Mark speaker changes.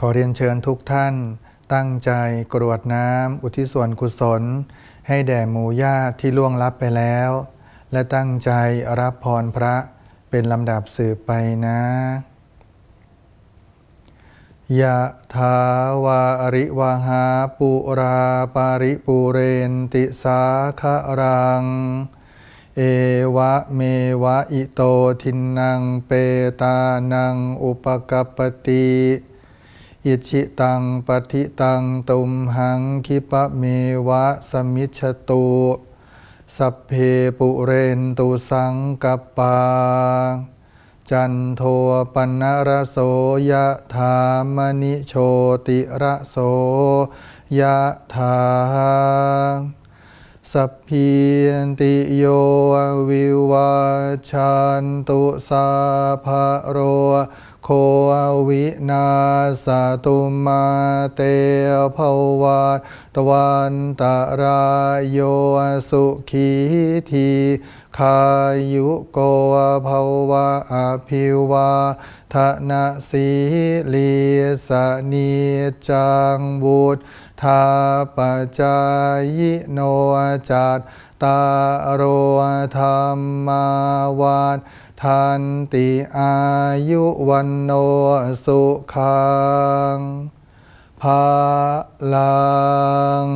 Speaker 1: ขอเรียนเชิญทุกท่าน ตั้งใจกรวดน้ำอุทิศส่วนกุศล ให้แด่หมู่ญาติที่ล่วงลับไปแล้ว และตั้งใจรับพรพระเป็นลำดับสืบไปนะยะถาวาริวหาปุราปาริปุเรนติสาคะรัง เอวะเมวะอิโตทินังเปตานังอุปกัปปติ อิชิตังปฏิตังตุมหังคิปะเมวะสมิชตุสัพเพปุเรนตุสังกปา จันโทปนรโสยะธามณิโชติระโสยะธาสัพพิติโยวิวัชชันตุสาภโรโควินาสตุมาเตภวัตตวันตรายโยสุขีทีขายุโกภวะอภิวาทนาสีลีสนิจังบุตรธาปจายโนจัตตารโรธรรมาวาท ทันติอายุวันโนสุขังภาลัง